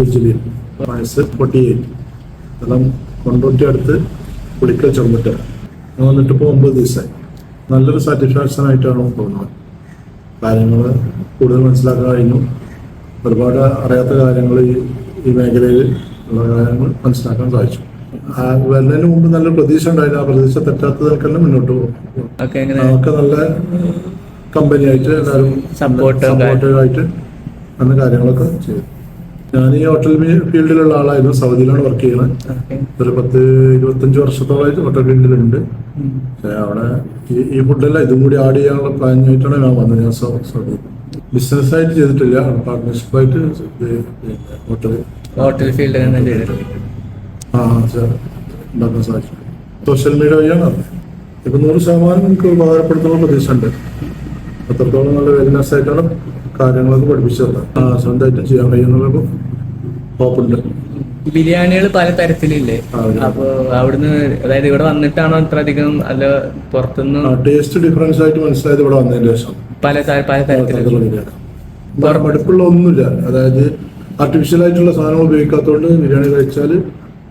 അബ്ദുൽ ജലീൽ വയസ്സ് forty eight സ്ഥലം കൊണ്ടോട്ടി അടുത്ത് പുളിക്കൽ ചെറുമുറ്റ ഞാൻ വന്നിട്ട് ഇപ്പോൾ ഒമ്പത് ദിവസമായി നല്ലൊരു സാറ്റിസ്ഫാക്ഷൻ ആയിട്ടാണ് തോന്നുന്നത്. കാര്യങ്ങൾ കൂടുതൽ മനസ്സിലാക്കാൻ കഴിഞ്ഞു. ഒരുപാട് അറിയാത്ത കാര്യങ്ങൾ ഈ മേഖലയിൽ ഉള്ള കാര്യങ്ങൾ മനസ്സിലാക്കാൻ സാധിച്ചു. വരുന്നതിന് മുമ്പ് നല്ല പ്രതീക്ഷ ഉണ്ടായിരുന്നു. ആ പ്രതീക്ഷ തെറ്റാത്തതൊക്കെ മുന്നോട്ട് പോകും. നമുക്ക് നല്ല കമ്പനിയായിട്ട് എല്ലാവരും സപ്പോർട്ടീവായിട്ട് അന്ന് കാര്യങ്ങളൊക്കെ ചെയ്തു. ഞാൻ ഈ ഹോട്ടൽ ഫീൽഡിലുള്ള ആളായിരുന്നു. സൗദിയിലാണ് വർക്ക് ചെയ്യുന്നത്. ഒരു പത്ത് ഇരുപത്തഞ്ച് വർഷത്തോളമായിട്ട് ഹോട്ടൽ ഫീൽഡിലുണ്ട് അവിടെ ഈ ഫുഡല്ല ഇതും കൂടി ആഡ് ചെയ്യാനുള്ള പ്ലാൻ ആയിട്ടാണ് ഞാൻ വന്നത്. ഞാൻ സൗദി ബിസിനസ് ആയിട്ട് ചെയ്തിട്ടില്ല. പാർട്ട്ണർഷിപ്പ് ആയിട്ട് ഹോട്ടൽ ഹോട്ടൽ ഫീൽഡ് തന്നെ ചെയ്തിട്ടുണ്ട് ആ സാർ ഉണ്ടാക്കാൻ സാധിച്ചു സോഷ്യൽ മീഡിയ വഴിയാണ് ഇപ്പൊ നൂറ് ശതമാനം എനിക്ക് ഉപകാരപ്പെടുത്തുന്ന പ്രതീക്ഷ ഉണ്ട് അത്രത്തോളം നല്ല വെൽനെസ് ആയിട്ടാണ് കാര്യങ്ങളൊക്കെ പഠിപ്പിച്ചു സ്വന്തമായിട്ട് ചെയ്യാൻ കഴിയുന്നുള്ള ഹോപ്പുണ്ട് ബിരിയാണികൾ പല തരത്തിലില്ലേ? അപ്പൊ അവിടുന്ന് അതായത് ഇവിടെ വന്നിട്ടാണോ ഇത്ര അധികം അല്ല പുറത്തുനിന്ന് ടേസ്റ്റ് ഡിഫറൻസ് ആയിട്ട് മനസ്സിലായത് ഇവിടെ വന്നതിന് ശേഷം. പല പല തരത്തിലുള്ള മടുപ്പുള്ള ഒന്നുമില്ല. അതായത് ആർട്ടിഫിഷ്യൽ ആയിട്ടുള്ള സാധനങ്ങൾ ഉപയോഗിക്കാത്തതുകൊണ്ട് ബിരിയാണി കഴിച്ചാൽ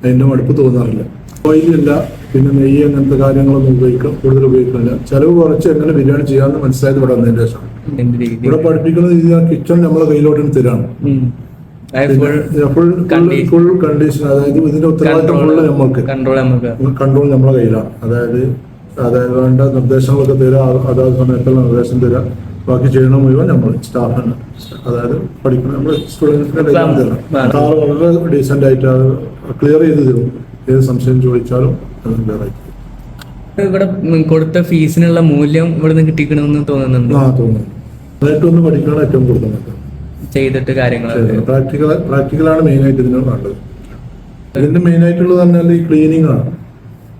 അതിന്റെ മടുപ്പ് തോന്നാറില്ല. ഓയിലില്ല പിന്നെ നെയ്യ് അങ്ങനത്തെ കാര്യങ്ങളൊന്നും ഉപയോഗിക്കാം കൂടുതൽ ഉപയോഗിക്കുന്നില്ല. ചെലവ് കുറച്ച് എങ്ങനെ ബിരിയാണി ചെയ്യാമെന്ന് മനസ്സിലായത് ഇവിടെ വന്നതിന് ശേഷം. ഇവിടെ പഠിപ്പിക്കുന്ന രീതി ആ കിച്ചൺ നമ്മളെ കയ്യിലോട്ട് തരാണ്. ഫുൾ കണ്ടീഷൻ അതായത് ഇതിന്റെ ഉത്തരവാദിത്തം ഫുള്ള് നമ്മൾക്ക്. കൺട്രോൾ നമ്മളെ കയ്യിലാണ്. അതായത് അതായത് വേണ്ട നിർദ്ദേശങ്ങളൊക്കെ തരാം അതാത് സമയത്തുള്ള നിർദ്ദേശം തരാം. ബാക്കി ചെയ്യണ മുഴുവൻ നമ്മൾ സ്റ്റാഫാണ് അതായത് പഠിക്കുന്ന നമ്മൾ സ്റ്റുഡൻസിന്റെ കയ്യിലാണ് തരാം. വേണം. സാറ് വളരെ ഡീസെന്റ് ആയിട്ട് അത് ക്ലിയർ ചെയ്ത് തരും. ഏത് സംശയം ചോദിച്ചാലും ക്ലിയർ ആയിട്ട് ഇവിടെ കൊടുത്ത ഫീസിനുള്ള മൂല്യം ഇവിടെ നിന്ന് കിട്ടിക്കണമെന്ന് തോന്നുന്നുണ്ട്? ആ തോന്നുന്നു. അതായിട്ടൊന്ന് പഠിക്കണം ഏറ്റവും കൂടുതൽ ചെയ്തിട്ട് കാര്യങ്ങൾ പ്രാക്ടിക്കൽ പ്രാക്ടിക്കലാണ് മെയിൻ ആയിട്ട് ഇതിന് വേണ്ടത്. ഇതിന്റെ മെയിൻ ആയിട്ടുള്ളത് പറഞ്ഞാൽ ഈ ക്ലീനിങ് ആണ്.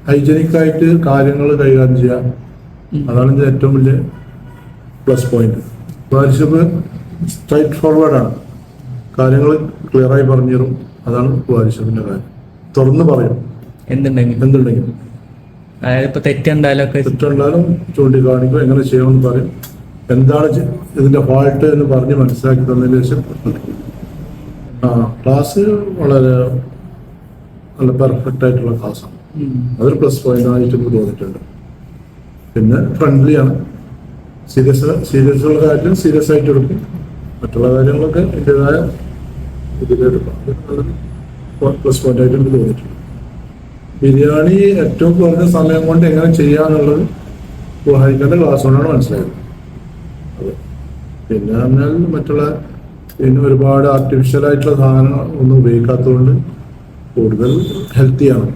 ഹൈജനിക് ആയിട്ട് കാര്യങ്ങൾ കൈകാര്യം ചെയ്യാം. അതാണ് ഇതിന്റെ ഏറ്റവും വലിയ പ്ലസ് പോയിന്റ് വാരിഷപ്പ് സ്ട്രൈറ്റ് ഫോർവേഡ് ആണ്. കാര്യങ്ങൾ ക്ലിയർ ആയി പറഞ്ഞു തരും. അതാണ് വാരിഷപ്പിന്റെ കാര്യം. തുറന്ന് പറയും. എന്തുണ്ടെങ്കിലും എന്തുണ്ടെങ്കിലും അതായത് ഇപ്പൊ തെറ്റുണ്ടായാലും ഒക്കെ തെറ്റുണ്ടാലും ചൂണ്ടിക്കാണിക്കും. എങ്ങനെ ചെയ്യണമെന്ന് പറയും. എന്താണ് ഇതിന്റെ ഇതിന്റെ ഫാൾട്ട് എന്ന് പറഞ്ഞ് മനസ്സിലാക്കി തന്നതിന് ശേഷം ആ ക്ലാസ് വളരെ നല്ല പെർഫെക്റ്റ് ആയിട്ടുള്ള ക്ലാസ്സാണ് ആണ്. അതൊരു പ്ലസ് പോയിന്റ് ആയിട്ട് എനിക്ക് തോന്നിയിട്ടുണ്ട്. പിന്നെ ഫ്രണ്ട്ലി ആണ്. സീരിയസ് സീരിയസ് ഉള്ള കാര്യം സീരിയസ് ആയിട്ട് എടുക്കും. മറ്റുള്ള കാര്യങ്ങളൊക്കെ എന്റെതായ പ്ലസ് പോയിന്റ് ആയിട്ട് എനിക്ക് തോന്നിയിട്ടുണ്ട്. ബിരിയാണി ഏറ്റവും കുറഞ്ഞ സമയം കൊണ്ട് എങ്ങനെ ചെയ്യാന്നുള്ളത് ഗുഹായിക്കന്റെ ക്ലാസ് കൊണ്ടാണ് മനസ്സിലായത്. പിന്നെ പറഞ്ഞാൽ മറ്റുള്ള പിന്നെ ഒരുപാട് ആർട്ടിഫിഷ്യൽ ആയിട്ടുള്ള സാധനം ഒന്നും ഉപയോഗിക്കാത്തതുകൊണ്ട് കൂടുതൽ ഹെൽത്തിയാണ്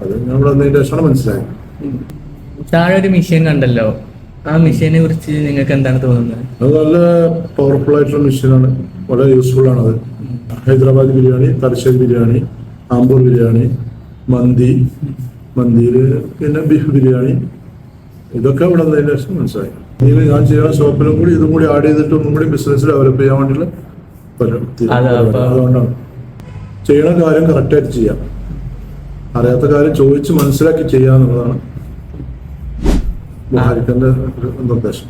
അത് ഞാൻ ഇവിടെ വന്നതിന് ശേഷമാണ് മനസ്സിലായത്. താഴെ ഒരു മിഷീൻ കണ്ടല്ലോ. ആ മിഷീനെ കുറിച്ച് നിങ്ങൾക്ക് എന്താണ് തോന്നുന്നത്? അത് നല്ല പവർഫുൾ ആയിട്ടുള്ള മിഷീനാണ് വളരെ യൂസ്ഫുൾ ആണ് അത്. ഹൈദരാബാദ് ബിരിയാണി തലശ്ശേരി ബിരിയാണി ആമ്പൂർ ബിരിയാണി മന്തി മന്തിയിൽ പിന്നെ ബീഫ് ബിരിയാണി. ഇതൊക്കെ ഇവിടെ വന്നതിന് ശേഷം മനസ്സിലായി. ഇതിൽ ഞാൻ ചെയ്യാൻ ഷോപ്പിലും കൂടി ഇതും കൂടി ആഡ് ചെയ്തിട്ട് ഒന്നും കൂടി ബിസിനസ് ഡെവലപ്പ് ചെയ്യാൻ വേണ്ടിയുള്ള അതുകൊണ്ടാണ്. ചെയ്യണ കാര്യം കറക്റ്റായിട്ട് ചെയ്യാം. അറിയാത്ത കാര്യം ചോദിച്ച് മനസ്സിലാക്കി ചെയ്യാന്നുള്ളതാണ് ബുഹാരിക്കന്റെ നിർദ്ദേശം.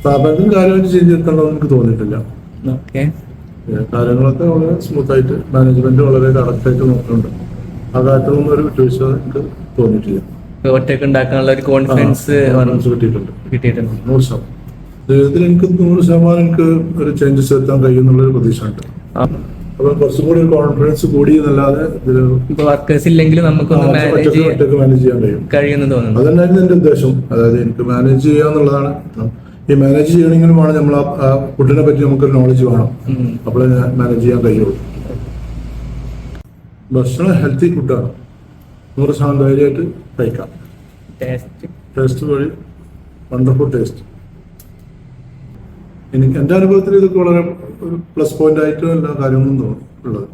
സ്ഥാപനത്തിന് കാര്യമായിട്ട് ചെയ്തിട്ടുണ്ടെന്ന് എനിക്ക് തോന്നിയിട്ടില്ല. കാര്യങ്ങളൊക്കെ വളരെ സ്മൂത്ത് ആയിട്ട് മാനേജ്മെന്റ് വളരെ കറക്റ്റായിട്ട് നോക്കുന്നുണ്ട്. ആ കാര്യത്തിലൊന്നും ഒരു വിട്ടുവീഴ്ച എനിക്ക് തോന്നിയിട്ടില്ല. ഒറ്റയ്ക്ക് ഉണ്ടാക്കാനുള്ള ഒരു കോൺഫിഡൻസ് കിട്ടിയിട്ടുണ്ട്. കിട്ടിയിട്ടുണ്ട്. നൂറ് ശതമാനം. ജീവിതത്തിൽ എനിക്ക് നൂറ് ശതമാനം എനിക്ക് ഒരു ചേഞ്ചസ് വരുത്താൻ കഴിയുമെന്നുള്ളൊരു പ്രതീക്ഷ ഉണ്ട് ആ. അപ്പൊ കുറച്ചും കൂടി ഒരു കോൺഫിഡൻസ് കൂടി എന്നല്ലാതെ വർക്കേഴ്സ് ഇല്ലെങ്കിലും നമുക്കൊന്ന് മാനേജ് ഒറ്റയ്ക്ക് ചെയ്യാൻ ഒറ്റയ്ക്ക് മാനേജ് ചെയ്യാൻ കഴിയും. കഴിയുമെന്ന് തോന്നുന്നു. എന്റെ ഉദ്ദേശം. അതായത് എനിക്ക് മാനേജ് ചെയ്യുക എന്നുള്ളതാണ്. ഈ മാനേജ് ചെയ്യണമെങ്കിലും വേണം നമ്മൾ ആ പറ്റി നമുക്കൊരു നോളജ് വേണം. അപ്പോഴേ മാനേജ് ചെയ്യാൻ കഴിയുള്ളൂ. ഭക്ഷണം ഹെൽത്തി ഫുഡാണ് നൂറ് ശതമാനം ധൈര്യമായിട്ട് കഴിക്കാം. ടേസ്റ്റ്. ടേസ്റ്റ് വഴി വണ്ടർഫുൾ ടേസ്റ്റ് എനിക്ക് എന്റെ അനുഭവത്തിൽ ഇതൊക്കെ വളരെ ഒരു പ്ലസ് പോയിന്റ് ആയിട്ടും എല്ലാ കാര്യങ്ങളും തോന്നി ഉള്ളത്.